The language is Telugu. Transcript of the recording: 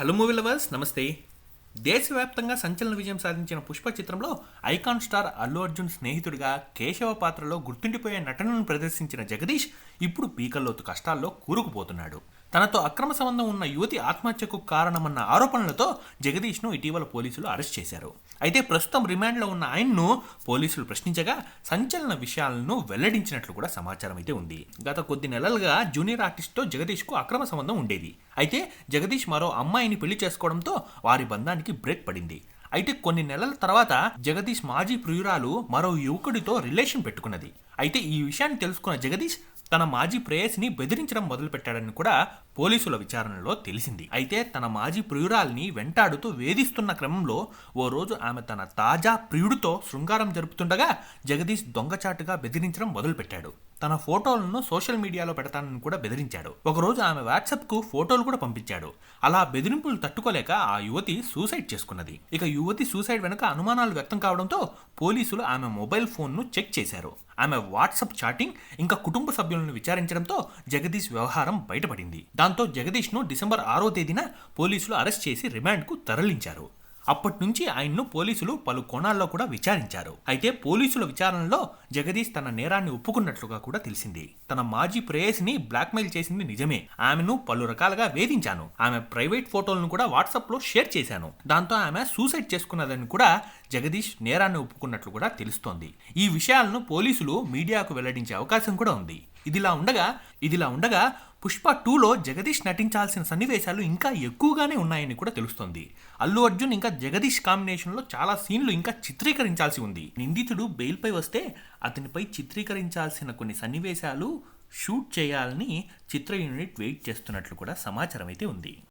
హలో మూవీ లవర్స్ నమస్తే దేశవ్యాప్తంగా సంచలన విజయం సాధించిన పుష్ప చిత్రంలో ఐకాన్ స్టార్ అల్లు అర్జున్ స్నేహితుడిగా కేశవ పాత్రలో గుర్తుండిపోయే నటనను ప్రదర్శించిన జగదీష్ ఇప్పుడు పీకల్లోతు కష్టాల్లో కూరుకుపోతున్నాడు. తనతో అక్రమ సంబంధం ఉన్న యువతి ఆత్మహత్యకు కారణమన్న ఆరోపణలతో జగదీష్ను ఇటీవల పోలీసులు అరెస్ట్ చేశారు. అయితే ప్రస్తుతం రిమాండ్లో ఉన్న ఆయన్ను పోలీసులు ప్రశ్నించగా సంచలన విషయాలను వెల్లడించినట్లు కూడా సమాచారం అయితే ఉంది. గత కొద్ది నెలలుగా జూనియర్ ఆర్టిస్ట్తో జగదీష్కు అక్రమ సంబంధం ఉండేది. అయితే జగదీష్ మరో అమ్మాయిని పెళ్ళి చేసుకోవడంతో వారి బంధానికి బ్రేక్ పడింది. అయితే కొన్ని నెలల తర్వాత జగదీష్ మాజీ ప్రియురాలు మరో యువకుడితో రిలేషన్ పెట్టుకున్నది. అయితే ఈ విషయాన్ని తెలుసుకున్న జగదీష్ తన మాజీ ప్రేయస్ని బెదిరించడం మొదలుపెట్టాడని కూడా పోలీసుల విచారణలో తెలిసింది. అయితే తన మాజీ ప్రియురాల్ని వెంటాడుతూ వేధిస్తున్న క్రమంలో ఓ రోజు ఆమె తన తాజా ప్రియుడితో శృంగారం జరుపుతుండగా జగదీష్ దొంగచాటుగా బెదిరించడం మొదలుపెట్టాడు. తన ఫోటోలను సోషల్ మీడియాలో పెడతానని కూడా బెదిరించాడు. ఒకరోజు ఆమె వాట్సాప్కు ఫోటోలు కూడా పంపించాడు. అలా బెదిరింపులు తట్టుకోలేక ఆ యువతి సూసైడ్ చేసుకున్నది. ఇక యువతి సూసైడ్ వెనుక అనుమానాలు వ్యక్తం కావడంతో పోలీసులు ఆమె మొబైల్ ఫోన్ను చెక్ చేశారు. ఆమె వాట్సాప్ చాటింగ్ ఇంకా కుటుంబ సభ్యులను విచారించడంతో జగదీష్ వ్యవహారం బయటపడింది. దాంతో జగదీష్ను డిసెంబర్ ఆరో తేదీన పోలీసులు అరెస్ట్ చేసి రిమాండ్కు తరలించారు. అప్పటి నుంచి ఆయన్ను పోలీసులు పలు కోణాల్లో కూడా విచారించారు. అయితే పోలీసుల విచారణలో జగదీష్ తన నేరాన్ని ఒప్పుకున్నట్లుగా కూడా తెలిసింది. తన మాజీ ప్రేయసిని బ్లాక్మెయిల్ చేసింది నిజమే. ఆమెను పలు రకాలుగా వేధించాను. ఆమె ప్రైవేట్ ఫోటోలను కూడా వాట్సాప్లో షేర్ చేశాను. దాంతో ఆమె సూసైడ్ చేసుకున్నదని కూడా జగదీష్ నేరాన్ని ఒప్పుకున్నట్లు కూడా తెలుస్తోంది. ఈ విషయాలను పోలీసులు మీడియాకు వెల్లడించే అవకాశం కూడా ఉంది. ఇదిలా ఉండగా ఇదిలా ఉండగా పుష్ప టూలో జగదీష్ నటించాల్సిన సన్నివేశాలు ఇంకా ఎక్కువగానే ఉన్నాయని కూడా తెలుస్తోంది. అల్లు అర్జున్ ఇంకా జగదీష్ కాంబినేషన్లో చాలా సీన్లు ఇంకా చిత్రీకరించాల్సి ఉంది. నిందితుడు బెయిల్పై వస్తే అతనిపై చిత్రీకరించాల్సిన కొన్ని సన్నివేశాలు షూట్ చేయాలని చిత్ర యూనిట్ వెయిట్ చేస్తున్నట్లు కూడా సమాచారం అయితే ఉంది.